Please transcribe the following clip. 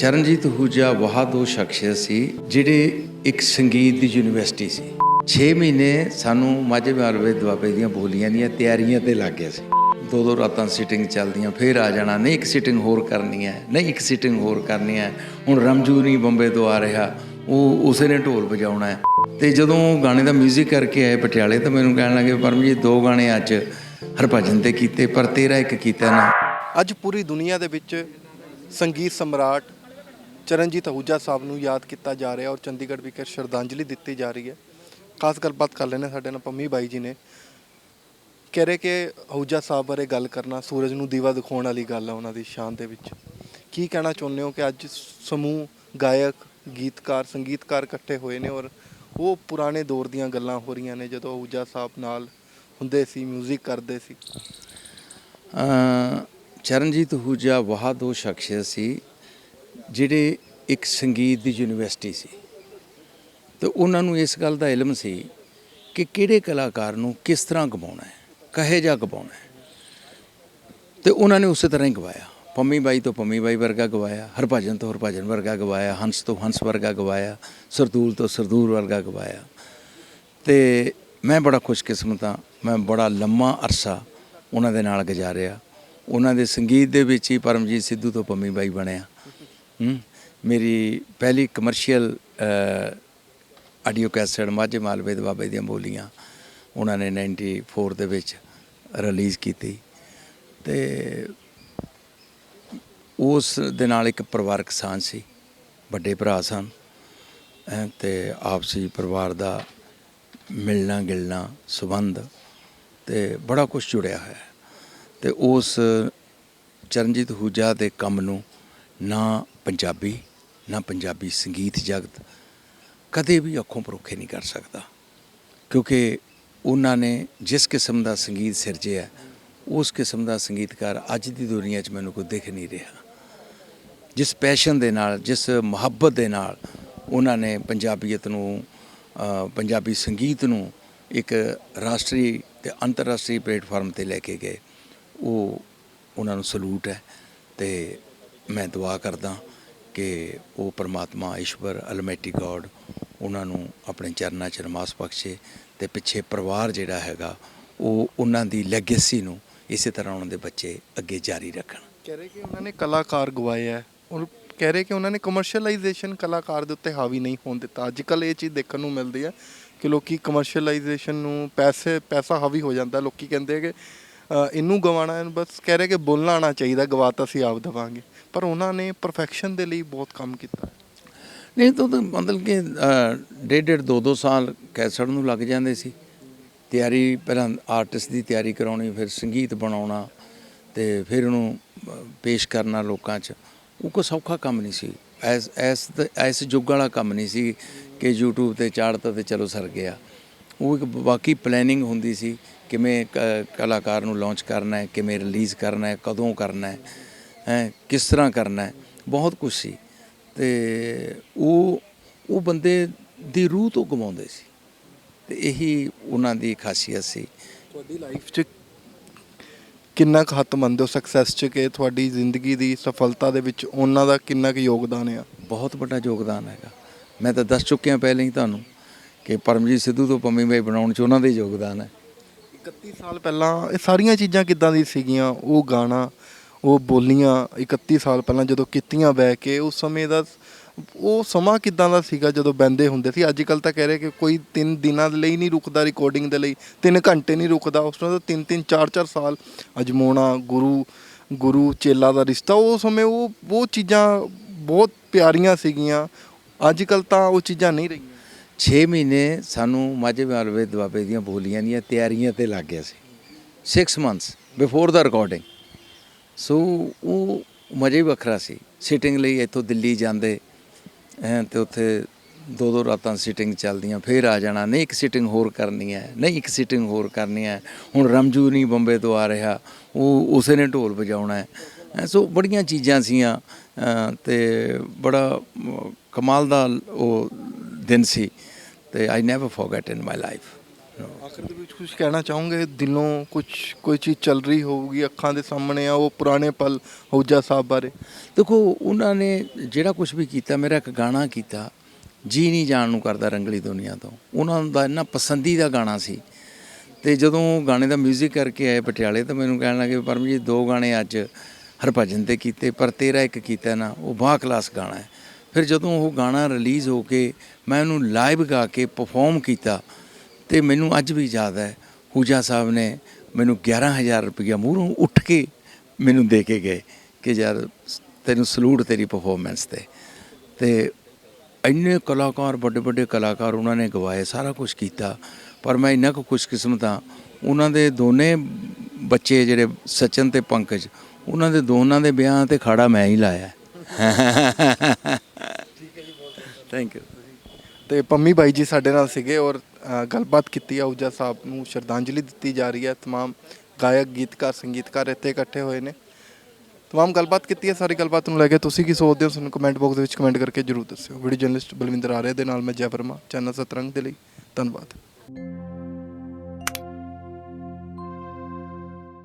ਚਰਨਜੀਤ ਹੂਜਾ ਵਹਾਦੋ ਸ਼ਖਸੀਅਤ ਸੀ, ਜਿਹੜੇ ਇੱਕ ਸੰਗੀਤ ਦੀ ਯੂਨੀਵਰਸਿਟੀ ਸੀ। 6 ਮਹੀਨੇ ਸਾਨੂੰ ਮਾਝੇ ਮਾਲਵੇ ਦੁਆਬੇ ਦੀਆਂ ਬੋਲੀਆਂ ਦੀਆਂ ਤਿਆਰੀਆਂ ਤੇ ਲੱਗ ਗਏ ਸੀ। ਦੋ ਦੋ ਰਾਤਾਂ ਸਿਟਿੰਗ ਚੱਲਦੀਆਂ, ਫੇਰ ਆ ਜਾਣਾ, ਨਹੀਂ ਇੱਕ ਸਿਟਿੰਗ ਹੋਰ ਕਰਨੀ ਹੈ, ਨਹੀਂ ਇੱਕ ਸਿਟਿੰਗ ਹੋਰ ਕਰਨੀ ਹੈ। ਹੁਣ ਰਮਜੂ ਨਹੀਂ ਬੰਬੇ ਤੋਂ ਆ ਰਿਹਾ, ਉਹ ਉਸੇ ਨੇ ਢੋਲ ਵਜਾਉਣਾ ਹੈ। ਤੇ ਜਦੋਂ ਗਾਣੇ ਦਾ 뮤직 ਕਰਕੇ ਆਏ ਪਟਿਆਲੇ, ਤਾਂ ਮੈਨੂੰ ਕਹਿਣ ਲੱਗੇ, ਪਰਮਜੀਤ, ਦੋ ਗਾਣੇ ਅੱਜ ਹਰਭਜਨ ਤੇ ਕੀਤੇ, ਪਰ ਤੇਰਾ ਇੱਕ ਕੀਤਾ ਨਾ। ਅੱਜ ਪੂਰੀ ਦੁਨੀਆ ਦੇ ਵਿੱਚ ਸੰਗੀਤ ਸਮਰਾਟ ਚਰਨਜੀਤ ਅਹੂਜਾ ਸਾਹਿਬ ਨੂੰ ਯਾਦ ਕੀਤਾ ਜਾ ਰਿਹਾ ਔਰ ਚੰਡੀਗੜ੍ਹ ਵਿਖੇ ਸ਼ਰਧਾਂਜਲੀ ਦਿੱਤੀ ਜਾ ਰਹੀ ਹੈ। ਖਾਸ ਗੱਲਬਾਤ ਕਰ ਲੈਣੇ ਸਾਡੇ ਨਾਲ ਪੰਮੀ ਬਾਈ ਜੀ ਨੇ। ਕਹਿ ਰਹੇ ਕਿ ਅਹੂਜਾ ਸਾਹਿਬ ਬਾਰੇ ਗੱਲ ਕਰਨਾ ਸੂਰਜ ਨੂੰ ਦੀਵਾ ਦਿਖਾਉਣ ਵਾਲੀ ਗੱਲ ਹੈ ਉਹਨਾਂ ਦੀ ਸ਼ਾਨ ਦੇ ਵਿੱਚ। ਕੀ ਕਹਿਣਾ ਚਾਹੁੰਦੇ ਹੋ ਕਿ ਅੱਜ ਸਮੂਹ ਗਾਇਕ ਗੀਤਕਾਰ ਸੰਗੀਤਕਾਰ ਇਕੱਠੇ ਹੋਏ ਨੇ ਔਰ ਉਹ ਪੁਰਾਣੇ ਦੌਰ ਦੀਆਂ ਗੱਲਾਂ ਹੋ ਰਹੀਆਂ ਨੇ ਜਦੋਂ ਅਹੂਜਾ ਸਾਹਿਬ ਨਾਲ ਹੁੰਦੇ ਸੀ 뮤직 ਕਰਦੇ ਸੀ? ਅ, ਚਰਨਜੀਤ ਹੂਜਾ ਵਹਾਦੋ ਸ਼ਖਸੀਅਤ ਸੀ। ਜਿਹੜੇ ਇੱਕ ਸੰਗੀਤ ਦੀ ਯੂਨੀਵਰਸਿਟੀ ਸੀ। ਤੇ ਉਹਨਾਂ ਨੂੰ ਇਸ ਗੱਲ ਦਾ ਇਲਮ ਸੀ ਕਿ ਕਿਹੜੇ ਕਲਾਕਾਰ ਨੂੰ ਕਿਸ ਤਰ੍ਹਾਂ ਗਵਾਉਣਾ ਹੈ, ਕਹੇ ਜਾ ਗਵਾਉਣਾ ਹੈ। ਤੇ ਉਹਨਾਂ ਨੇ ਉਸੇ ਤਰ੍ਹਾਂ ਹੀ ਗਵਾਇਆ। ਪੰਮੀ ਬਾਈ ਤੋਂ ਪੰਮੀ ਬਾਈ ਵਰਗਾ ਗਵਾਇਆ, ਹਰਭਜਨ ਤੋਂ ਹਰਭਜਨ ਵਰਗਾ ਗਵਾਇਆ, ਹੰਸ ਤੋਂ ਹੰਸ ਵਰਗਾ ਗਵਾਇਆ, ਸਰਦੂਲ ਤੋਂ ਸਰਦੂਲ ਵਰਗਾ ਗਵਾਇਆ। ਤੇ ਮੈਂ ਬੜਾ ਖੁਸ਼ਕਿਸਮਤ ਹਾਂ, ਮੈਂ ਬੜਾ ਲੰਮਾ ਅਰਸਾ ਉਹਨਾਂ ਦੇ ਨਾਲ ਗੁਜ਼ਾਰਿਆ। ਉਹਨਾਂ ਦੇ ਸੰਗੀਤ ਦੇ ਵਿੱਚ ਹੀ ਪਰਮਜੀਤ ਸਿੱਧੂ ਤੋਂ ਪੰਮੀ ਬਾਈ ਬਣਿਆ। ਮੇਰੀ ਪਹਿਲੀ ਕਮਰਸ਼ੀਅਲ ਆਡੀਓ ਕੈਸਟ ਮਾਝੇ ਮਾਲਵੇ ਦੇ ਬਾਬੇ ਦੀਆਂ ਬੋਲੀਆਂ ਉਹਨਾਂ ਨੇ 94 ਦੇ ਵਿੱਚ ਰਿਲੀਜ਼ ਕੀਤੀ। ਤੇ ਉਸ ਦੇ ਨਾਲ ਇੱਕ ਪਰਿਵਾਰਕ ਸਾਂਝ ਸੀ, ਵੱਡੇ ਭਰਾ ਸਨ, ਹੈਂ, ਤੇ ਆਪਸੀ ਪਰਿਵਾਰ ਦਾ ਮਿਲਣਾ ਗਿਲਣਾ ਸਬੰਧ ਤੇ ਬੜਾ ਕੁਝ ਜੁੜਿਆ ਹੋਇਆ। ਹੈ ਤੇ ਉਸ ਚਰਨਜੀਤ ਹੂਜਾ ਦੇ ਕੰਮ ਨੂੰ ਨਾ ਪੰਜਾਬੀ, ਨਾ ਪੰਜਾਬੀ ਸੰਗੀਤ ਜਗਤ ਕਦੇ ਵੀ ਅੱਖੋਂ ਪਰੋਖੇ ਨਹੀਂ ਕਰ ਸਕਦਾ। ਕਿਉਂਕਿ ਉਹਨਾਂ ਨੇ ਜਿਸ ਕਿਸਮ ਦਾ ਸੰਗੀਤ ਸਿਰਜਿਆ, ਉਸ ਕਿਸਮ ਦਾ ਸੰਗੀਤਕਾਰ ਅੱਜ ਦੀ ਦੁਨੀਆ 'ਚ ਮੈਨੂੰ ਕੋਈ ਦਿਖ ਨਹੀਂ ਰਿਹਾ। ਜਿਸ ਪੈਸ਼ਨ ਦੇ ਨਾਲ, ਜਿਸ ਮੁਹੱਬਤ ਦੇ ਨਾਲ ਉਹਨਾਂ ਨੇ ਪੰਜਾਬੀਅਤ ਨੂੰ ਪੰਜਾਬੀ ਸੰਗੀਤ ਨੂੰ ਇੱਕ ਰਾਸ਼ਟਰੀ ਤੇ ਅੰਤਰਰਾਸ਼ਟਰੀ ਪਲੇਟਫਾਰਮ ਤੇ ਲੈ ਕੇ ਗਏ। ਉਹ ਉਹਨਾਂ ਨੂੰ ਸਲੂਟ ਹੈ ਤੇ ਮੈਂ ਦੁਆ ਕਰਦਾ ਕਿ ਉਹ ਪਰਮਾਤਮਾ, ਈਸ਼ਵਰ ਅਲਮੈਟੀ ਗੋਡ ਉਹਨਾਂ ਨੂੰ ਆਪਣੇ ਚਰਨਾਂ 'ਚ ਨਮਾਜ਼ ਬਖਸ਼ੇ ਤੇ ਪਿੱਛੇ ਪਰਿਵਾਰ ਜਿਹੜਾ ਹੈਗਾ, ਉਹ ਉਹਨਾਂ ਦੀ ਲੈਗੇਸੀ ਨੂੰ ਇਸੇ ਤਰ੍ਹਾਂ ਉਹਨਾਂ ਦੇ ਬੱਚੇ ਅੱਗੇ ਜਾਰੀ ਰੱਖਣ। ਕਹਿ ਰਹੇ ਕਿ ਉਹਨਾਂ ਨੇ ਕਲਾਕਾਰ ਗਵਾਏ ਹੈ ਔਰ ਕਹਿ ਰਹੇ ਕਿ ਉਹਨਾਂ ਨੇ ਕਮਰਸ਼ੀਅਲਾਈਜੇਸ਼ਨ ਕਲਾਕਾਰ ਦੇ ਉੱਤੇ ਹਾਵੀ ਨਹੀਂ ਹੋਣ ਦਿੱਤਾ। ਅੱਜ ਕੱਲ ਇਹ ਚੀਜ਼ ਦੇਖਣ ਨੂੰ ਮਿਲਦੀ ਹੈ ਕਿ ਲੋਕੀ ਕਮਰਸ਼ੀਅਲਾਈਜੇਸ਼ਨ ਨੂੰ ਪੈਸੇ, ਪੈਸਾ ਹਾਵੀ ਹੋ ਜਾਂਦਾ। ਲੋਕੀ ਕਹਿੰਦੇ ਕਿ ਇਹਨੂੰ ਗਵਾਣਾ ਬਸ ਕਹਿ ਰਹੇ ਕਿ ਬੋਲਣਾ ਆਉਣਾ ਚਾਹੀਦਾ, ਗਵਾ ਤਾਂ ਅਸੀਂ ਆਪ ਦਵਾਂਗੇ। ਪਰ ਉਹਨਾਂ ਨੇ ਪਰਫੈਕਸ਼ਨ ਦੇ ਲਈ ਬਹੁਤ ਕੰਮ ਕੀਤਾ। ਨਹੀਂ, ਤਾਂ ਮਤਲਬ ਕਿ ਡੇਢ ਡੇਢ ਦੋ ਦੋ ਸਾਲ ਕੈਸਟ ਨੂੰ ਲੱਗ ਜਾਂਦੇ ਸੀ। ਤਿਆਰੀ ਪਹਿਲਾਂ ਆਰਟਿਸਟ ਦੀ ਤਿਆਰੀ ਕਰਾਉਣੀ, ਫਿਰ ਸੰਗੀਤ ਬਣਾਉਣਾ ਤੇ ਫਿਰ ਉਹਨੂੰ ਪੇਸ਼ ਕਰਨਾ ਲੋਕਾਂ 'ਚ। ਉਹ ਕੋਈ ਸੌਖਾ ਕੰਮ ਨਹੀਂ ਸੀ। ਐਸ ਐਸ ਦ- ਐਸ ਯੁੱਗ ਵਾਲਾ ਕੰਮ ਨਹੀਂ ਸੀ ਕਿ YouTube ਤੇ ਚਾੜਤਾ ਤੇ ਚਲੋ ਸਰ ਗਿਆ। ਉਹ ਇੱਕ ਬਾਕੀ ਪਲੈਨਿੰਗ ਹੁੰਦੀ ਸੀ ਕਿਵੇਂ ਕਲਾਕਾਰ ਨੂੰ ਲਾਂਚ ਕਰਨਾ ਹੈ ਕਿਵੇਂ ਰਿਲੀਜ਼ ਕਰਨਾ ਹੈ ਕਦੋਂ ਕਰਨਾ ਹੈ ਹੈ ਕਿਸ ਤਰ੍ਹਾਂ ਕਰਨਾ ਹੈ ਬਹੁਤ ਕੁਝ ਸੀ। ਤੇ ਉਹ ਉਹ ਬੰਦੇ ਦੀ ਰੂਹ ਤੋਂ ਕਮਾਉਂਦੇ ਸੀ। ਤੇ ਇਹੀ ਉਹਨਾਂ ਦੀ ਖਾਸੀਅਤ ਸੀ। ਤੁਹਾਡੀ ਲਾਈਫ 'ਚ ਕਿੰਨਾ ਕੁ ਹੱਥ ਮੰਨਦੇ ਹੋ ਸਕਸੈਸ 'ਚ ਕਿ ਤੁਹਾਡੀ ਜ਼ਿੰਦਗੀ ਦੀ ਸਫਲਤਾ ਦੇ ਵਿੱਚ ਉਹਨਾਂ ਦਾ ਕਿੰਨਾ ਕੁ ਯੋਗਦਾਨ ਆ? ਬਹੁਤ ਵੱਡਾ ਯੋਗਦਾਨ ਹੈਗਾ। ਮੈਂ ਤਾਂ ਦੱਸ ਚੁੱਕਿਆ ਪਹਿਲਾਂ ਹੀ ਤੁਹਾਨੂੰ ਕਿ ਪਰਮਜੀਤ ਸਿੱਧੂ ਤੋਂ ਪੰਮੀ ਬਾਈ ਬਣਾਉਣ 'ਚ ਉਹਨਾਂ ਦਾ ਯੋਗਦਾਨ ਹੈ। 31 ਸਾਲ ਪਹਿਲਾਂ, ਇਹ ਸਾਰੀਆਂ ਚੀਜ਼ਾਂ ਕਿੱਦਾਂ ਦੀ ਸੀਗੀਆਂ? ਉਹ ਗਾਣਾ, ਉਹ ਬੋਲੀਆਂ 31 ਸਾਲ ਪਹਿਲਾਂ ਜਦੋਂ ਕੀਤੀਆਂ ਬਹਿ ਕੇ, ਉਸ ਸਮੇਂ ਦਾ ਉਹ ਸਮਾਂ ਕਿੱਦਾਂ ਦਾ ਸੀਗਾ ਜਦੋਂ ਬੈੰਦੇ ਹੁੰਦੇ ਸੀ? ਅੱਜ ਕੱਲ ਤਾਂ ਕਹਿ ਰਹੇ ਕਿ ਕੋਈ 3 ਦਿਨਾਂ ਦੇ ਲਈ ਨਹੀਂ ਰੁਕਦਾ ਰਿਕਾਰਡਿੰਗ ਦੇ ਲਈ। 3 ਘੰਟੇ ਨਹੀਂ ਰੁਕਦਾ। ਉਸ ਤੋਂ 3 3 4 4 ਸਾਲ ਅਜਮੋਣਾ, ਗੁਰੂ ਗੁਰੂ ਚੇਲਾ ਦਾ ਰਿਸ਼ਤਾ, ਉਹ ਸਮੇਂ ਉਹ ਉਹ ਚੀਜ਼ਾਂ ਬਹੁਤ ਪਿਆਰੀਆਂ ਸੀਗੀਆਂ। ਅੱਜ ਕੱਲ ਤਾਂ ਉਹ ਚੀਜ਼ਾਂ ਨਹੀਂ ਰਹੀਆਂ। 6 ਮਹੀਨੇ ਸਾਨੂੰ ਮਾਝੇ ਮਾਲਵੇ ਦੁਆਬੇ ਦੀਆਂ ਬੋਲੀਆਂ ਦੀਆਂ ਤਿਆਰੀਆਂ ਤੇ ਲੱਗ ਗਿਆ ਸੀ। 6 ਮੰਥਸ ਬਿਫੋਰ ਦਾ ਰਿਕਾਰਡਿੰਗ ਸੋ ਉਹ ਮਜ਼ੇ ਹੀ ਵੱਖਰਾ ਸੀ। ਸਿਟਿੰਗ ਲਈ ਇੱਥੋਂ ਦਿੱਲੀ ਜਾਂਦੇ ਐਂ ਤੇ ਉੱਥੇ ਦੋ ਦੋ ਰਾਤਾਂ ਸਿਟਿੰਗ ਚੱਲਦੀਆਂ ਫੇਰ ਆ ਜਾਣਾ। ਨਹੀਂ ਇੱਕ ਸਿਟਿੰਗ ਹੋਰ ਕਰਨੀ ਹੈ ਨਹੀਂ ਇੱਕ ਸਿਟਿੰਗ ਹੋਰ ਕਰਨੀ ਹੈ। ਹੁਣ ਰਮਜੂ ਨਹੀਂ ਬੰਬੇ ਤੋਂ ਆ ਰਿਹਾ। ਉਹ ਉਸੇ ਨੇ ਢੋਲ ਵਜਾਉਣਾ ਹੈ। ਸੋ ਬੜੀਆਂ ਚੀਜ਼ਾਂ ਸੀਆਂ ਅਂ, ਤੇ ਬੜਾ ਕਮਾਲ ਦਾ ਉਹ ਦਿਨ ਸੀ। ਤੇ I never forget in my life ਆਖਰ ਦੇ ਵਿੱਚ ਕੁਝ ਕਹਿਣਾ ਚਾਹੋਗੇ? ਦਿਲੋਂ ਕੁਝ ਕੋਈ ਚੀਜ਼ ਚੱਲ ਰਹੀ ਹੋਊਗੀ ਅੱਖਾਂ ਦੇ ਸਾਹਮਣੇ ਆ ਉਹ ਪੁਰਾਣੇ ਪਲ ਹੌਜਾ ਸਾਹਿਬ ਬਾਰੇ? ਦੇਖੋ ਉਹਨਾਂ ਨੇ ਜਿਹੜਾ ਕੁਝ ਵੀ ਕੀਤਾ ਮੇਰਾ ਇੱਕ ਗਾਣਾ ਕੀਤਾ ਜੀ ਨਹੀਂ ਜਾਣ ਨੂੰ ਕਰਦਾ ਰੰਗਲੀ ਦੁਨੀਆ ਤੋਂ। ਉਹਨਾਂ ਦਾ ਇੰਨਾ ਪਸੰਦੀਦਾ ਗਾਣਾ ਸੀ। ਤੇ ਜਦੋਂ ਗਾਣੇ ਦਾ 뮤직 ਕਰਕੇ ਆਏ ਪਟਿਆਲੇ ਤਾਂ ਮੈਨੂੰ ਕਹਿਣ ਲੱਗੇ ਪਰਮਜੀਤ ਦੋ ਗਾਣੇ ਅੱਜ ਹਰਭਜਨ ਤੇ ਕੀਤੇ ਪਰ ਤੇਰਾ ਇੱਕ ਕੀਤਾ ਨਾ ਉਹ ਬਾਹ ਕਲਾਸ ਗਾਣਾ ਹੈ। ਫਿਰ ਜਦੋਂ ਉਹ ਗਾਣਾ ਰਿਲੀਜ਼ ਹੋ ਕੇ ਮੈਂ ਉਹਨੂੰ ਲਾਈਵ ਗਾ ਕੇ ਪਰਫਾਰਮ ਕੀਤਾ ਤੇ ਮੈਨੂੰ ਅੱਜ ਵੀ ਯਾਦ ਹੈ ਹੂਜਾ ਸਾਹਿਬ ਨੇ ਮੈਨੂੰ 11000 ਰੁਪਇਆ ਮੂਹਰੋਂ ਉੱਠ ਕੇ ਮੈਨੂੰ ਦੇ ਕੇ ਗਏ ਕਿ ਯਾਰ ਤੈਨੂੰ ਸਲੂਟ ਤੇਰੀ ਪਰਫਾਰਮੈਂਸ ਤੇ। ਤੇ ਇੰਨੇ ਕਲਾਕਾਰ, ਵੱਡੇ ਵੱਡੇ ਕਲਾਕਾਰ ਉਹਨਾਂ ਨੇ ਗਵਾਏ, ਸਾਰਾ ਕੁਝ ਕੀਤਾ। ਪਰ ਮੈਂ ਇੰਨਾ ਕੁ ਖੁਸ਼ਕਿਸਮਤ ਹਾਂ, ਉਹਨਾਂ ਦੇ ਦੋਨੇ ਬੱਚੇ ਜਿਹੜੇ ਸਚਨ ਤੇ ਪੰਕਜ, ਉਹਨਾਂ ਦੇ ਦੋਨਾਂ ਦੇ ਵਿਆਹਾਂ ਤੇ ਖਾੜਾ ਮੈਂ ਹੀ ਲਾਇਆ। ਥੈਂਕ ਯੂ ਤੇ ਪੰਮੀ ਬਾਈ ਜੀ ਸਾਡੇ ਨਾਲ ਸੀਗੇ ਔਰ ਅ, ਗੱਲਬਾਤ ਕੀਤੀ ਆ ਊਜਾ ਸਾਹਿਬ ਨੂੰ ਸ਼ਰਧਾਂਜਲੀ ਦਿੱਤੀ ਜਾ ਰਹੀ ਹੈ तमाम ਗਾਇਕ ਗੀਤਕਾਰ ਸੰਗੀਤਕਾਰ ਇੱਥੇ ਇਕੱਠੇ ਹੋਏ ਨੇ तमाम ਗੱਲਬਾਤ ਕੀਤੀ ਹੈ ਸਾਰੀ ਗੱਲਬਾਤ ਨੂੰ ਲੈ ਕੇ ਤੁਸੀਂ ਕੀ ਸੋਚਦੇ ਹੋ ਸਾਨੂੰ ਕਮੈਂਟ ਬਾਕਸ ਦੇ ਵਿੱਚ ਕਮੈਂਟ ਕਰਕੇ ਜਰੂਰ ਦੱਸਿਓ ਵੀਡੀਓ ਜਰਨਲਿਸਟ ਬਲਵਿੰਦਰ ਆਰਿਆ ਦੇ ਨਾਲ ਮੈਂ ਜੈ ਵਰਮਾ ਚੈਨਲ ਸਤਰੰਗ ਦੇ ਲਈ ਧੰਨਵਾਦ